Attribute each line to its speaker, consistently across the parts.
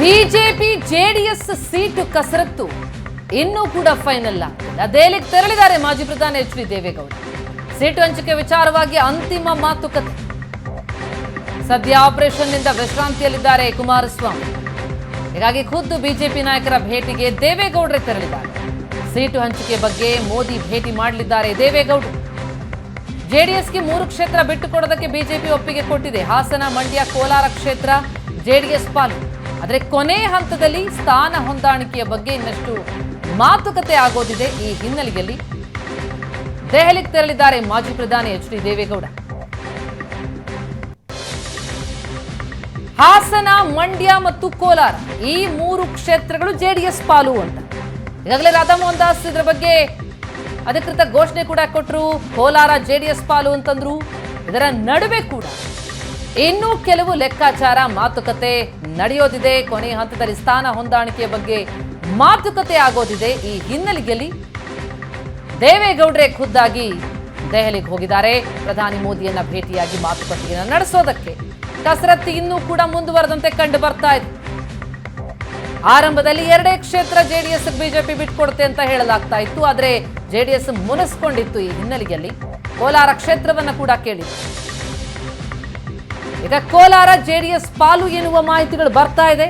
Speaker 1: BJP JDS seat ಕಸರತ್ತು ಇನ್ನೂ ಕೂಡ ಫೈನಲ್ ಆಗಿಲ್ಲ ದೆಹಲಿಗೆ ತೆರಳಿದ್ದಾರೆ ಮಾಜಿ ಪ್ರಧಾನಿ ಎಚ್ ಡಿ ದೇವೇಗೌಡ. ಸೀಟು ಹಂಚಿಕೆ ವಿಚಾರವಾಗಿ ಅಂತಿಮ ಮಾತುಕತೆ. ಸದ್ಯ ಆಪರೇಷನ್ನಿಂದ ವಿಶ್ರಾಂತಿಯಲ್ಲಿದ್ದಾರೆ ಕುಮಾರಸ್ವಾಮಿ. ಹೀಗಾಗಿ ಖುದ್ದು ಬಿಜೆಪಿ ನಾಯಕರ ಭೇಟಿಗೆ ದೇವೇಗೌಡರೇ ತೆರಳಿದ್ದಾರೆ. ಸೀಟು ಹಂಚಿಕೆ ಬಗ್ಗೆ ಮೋದಿ ಭೇಟಿ ಮಾಡಲಿದ್ದಾರೆ ದೇವೇಗೌಡರು ಜೆಡಿಎಸ್ಗೆ ಮೂರು ಕ್ಷೇತ್ರ ಬಿಟ್ಟುಕೊಡೋದಕ್ಕೆ ಬಿಜೆಪಿ ಒಪ್ಪಿಗೆ ಕೊಟ್ಟಿದೆ. ಹಾಸನ, ಮಂಡ್ಯ, ಕೋಲಾರ ಕ್ಷೇತ್ರ ಜೆಡಿಎಸ್ ಪಾಲು. ಆದರೆ ಕೊನೆ ಹಂತದಲ್ಲಿ ಸ್ಥಾನ ಹೊಂದಾಣಿಕೆಯ ಬಗ್ಗೆ ಇನ್ನಷ್ಟು ಮಾತುಕತೆ ಆಗೋದಿದೆ ಈ ಹಿನ್ನೆಲೆಯಲ್ಲಿ. ದೆಹಲಿಗೆ ತೆರಳಿದ್ದಾರೆ ಮಾಜಿ ಪ್ರಧಾನಿ ಎಚ್ ಡಿ ದೇವೇಗೌಡ. ಹಾಸನ, ಮಂಡ್ಯ ಮತ್ತು ಕೋಲಾರ ಈ ಮೂರು ಕ್ಷೇತ್ರಗಳು ಜೆಡಿಎಸ್ ಪಾಲು ಅಂತ. ಈಗಾಗಲೇ ರಾಧಾಮೋಹನ್ ದಾಸ್ ಇದರ ಬಗ್ಗೆ ಅಧಿಕೃತ ಘೋಷಣೆ ಕೂಡ ಕೊಟ್ಟರು ಕೋಲಾರ ಜೆಡಿಎಸ್ ಪಾಲು ಅಂತಂದ್ರು. ಇದರ ನಡುವೆ ಕೂಡ ಇನ್ನೂ ಕೆಲವು ಲೆಕ್ಕಾಚಾರ, ಮಾತುಕತೆ ನಡೆಯೋದಿದೆ. ಕೊನೆಯ ಹಂತದಲ್ಲಿ ಸ್ಥಾನ ಹೊಂದಾಣಿಕೆಯ ಬಗ್ಗೆ ಮಾತುಕತೆ ಆಗೋದಿದೆ. ಈ ಹಿನ್ನೆಲೆಯಲ್ಲಿ ದೇವೇಗೌಡ್ರೆ ಖುದ್ದಾಗಿ ದೆಹಲಿಗೆ ಹೋಗಿದ್ದಾರೆ. ಪ್ರಧಾನಿ ಮೋದಿಯನ್ನ ಭೇಟಿಯಾಗಿ ಮಾತುಕತೆಯನ್ನು ನಡೆಸೋದಕ್ಕೆ ಕಸರತ್ತು ಇನ್ನೂ ಕೂಡ ಮುಂದುವರೆದಂತೆ ಕಂಡು ಬರ್ತಾ ಇದೆ. ಆರಂಭದಲ್ಲಿ ಎರಡೇ ಕ್ಷೇತ್ರ ಜೆಡಿಎಸ್, ಬಿಜೆಪಿ ಬಿಟ್ಕೊಡುತ್ತೆ ಅಂತ ಹೇಳಲಾಗ್ತಾ ಇತ್ತು. ಆದರೆ ಜೆಡಿಎಸ್ ಮುನಿಸ್ಕೊಂಡಿತ್ತು ಈ ಹಿನ್ನೆಲೆಯಲ್ಲಿ. ಕೋಲಾರ ಕ್ಷೇತ್ರವನ್ನು ಕೂಡ ಕೇಳಿತ್ತು ಈಗ ಕೋಲಾರ ಜೆಡಿಎಸ್ ಪಾಲು ಎನ್ನುವ ಮಾಹಿತಿಗಳು ಬರ್ತಾ ಇದೆ.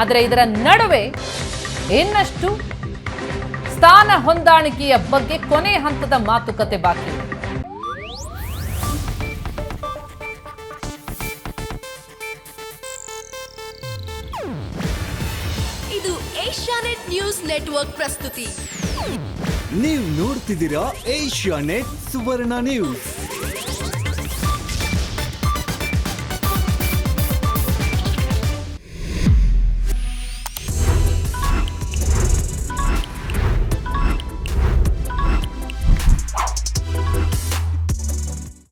Speaker 1: ಆದರೆ ಇದರ ನಡುವೆ ಇನ್ನಷ್ಟು ಸ್ಥಾನ ಹೊಂದಾಣಿಕೆಯ ಬಗ್ಗೆ ಕೊನೆ ಹಂತದ ಮಾತುಕತೆ ಬಾಕಿ ಇದೆ.
Speaker 2: ಇದು ಏಷ್ಯಾನೆಟ್ ನ್ಯೂಸ್ ನೆಟ್ವರ್ಕ್ ಪ್ರಸ್ತುತಿ.
Speaker 3: ನೀವು ನೋಡ್ತಿದ್ದೀರಾ ಏಷ್ಯಾ ನೆಟ್ ಸುವರ್ಣ ನ್ಯೂಸ್.